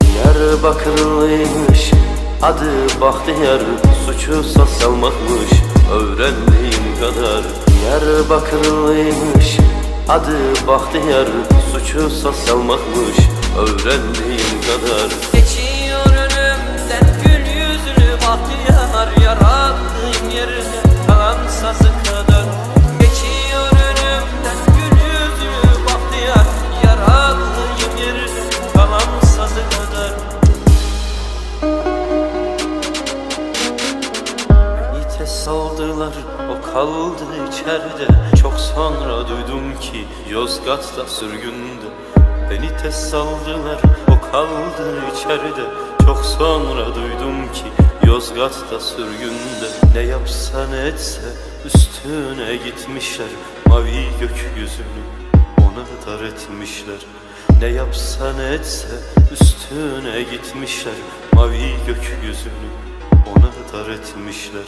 Diyarbakırlıymış Adı Bahtiyar Suçu sosyal Öğrendiğim kadar. Diyarbakırlıymış Adı Bahtiyar Suçu sosyal Öğrendiğim kadar. Geçiyor önümden gül yüzlü bahtiyar aldılar o kaldı içeride. Çok sonra duydum ki Yozgat'ta sürgünde Beni test aldılar o kaldı içeride. Çok sonra duydum ki Yozgat'ta sürgünde Ne yapsa ne etse üstüne gitmişler. Mavi gökyüzünü ona dar etmişler. Ne yapsa ne etse üstüne gitmişler. Mavi gökyüzünü ona dar etmişler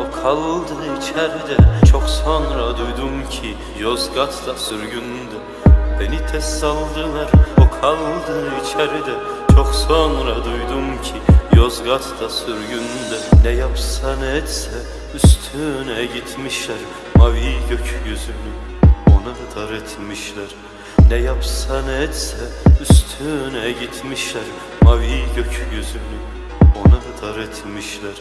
o kaldı içeride. Çok sonra duydum ki Yozgat'ta sürgünde Beni test aldılar o kaldı içeride. Çok sonra duydum ki Yozgat'ta sürgünde Ne yapsa ne etse üstüne gitmişler. Mavi gökyüzünü ona dar etmişler. Ne yapsa ne etse üstüne gitmişler. Mavi gökyüzünü ona dar etmişler